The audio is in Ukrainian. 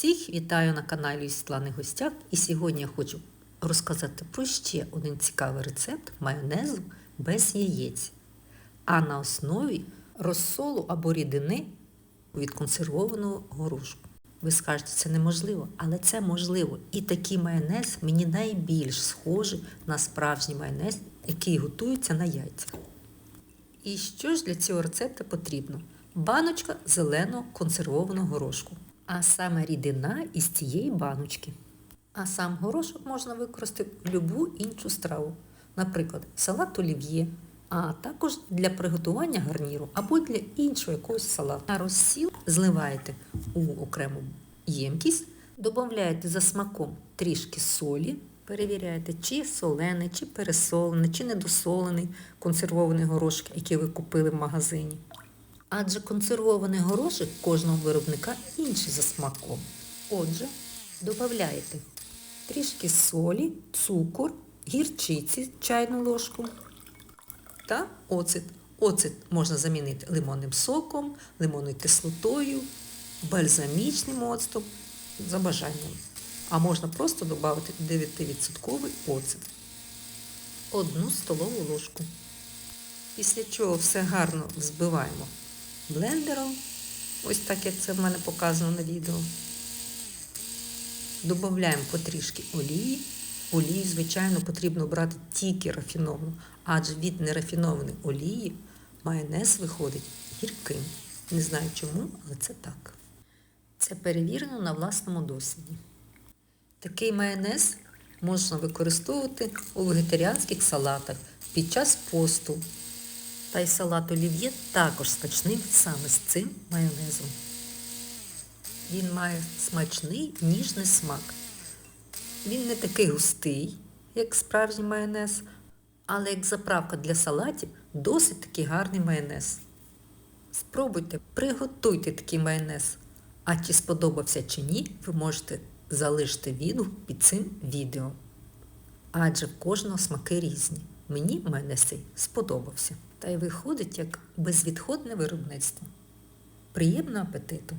Всіх вітаю на каналі Світлани Гостяк і сьогодні я хочу розказати про ще один цікавий рецепт майонезу без яєць, а на основі розсолу або рідини від консервованого горошку. Ви скажете, це неможливо, але це можливо. І такий майонез мені найбільш схожий на справжній майонез, який готується на яйцях. І що ж для цього рецепту потрібно? Баночка зеленого консервованого горошку, а саме рідина із цієї баночки. А сам горошок можна використати в будь-яку іншу страву, наприклад, салат олів'є, а також для приготування гарніру або для іншого якогось салату. А розсіл зливаєте у окрему ємкість, додаєте за смаком трішки солі, перевіряєте, чи солений, чи пересолений, чи недосолений консервований горошок, який ви купили в магазині. Адже консервований горошок кожного виробника інший за смаком. Отже, додаєте трішки солі, цукор, гірчиці чайну ложку та оцет. Оцет можна замінити лимонним соком, лимонною кислотою, бальзамічним оцтом за бажанням. А можна просто додати 9% оцет. Одну столову ложку. Після чого все гарно взбиваємо блендером, ось так як це в мене показано на відео. Додаємо потрішки олії. Олію, звичайно, потрібно брати тільки рафіновану, адже від нерафінованої олії майонез виходить гірким. Не знаю чому, але це так. Це перевірено на власному досвіді. Такий майонез можна використовувати у вегетаріанських салатах під час посту. Та й салат олів'є також смачний саме з цим майонезом. Він має смачний ніжний смак. Він не такий густий, як справжній майонез, але як заправка для салатів досить такий гарний майонез. Спробуйте, приготуйте такий майонез. А чи сподобався чи ні, ви можете залишити відгук під цим відео. Адже в кожного смаки різні. Мені майонез сподобався. Та й виходить як безвідходне виробництво. Приємного апетиту!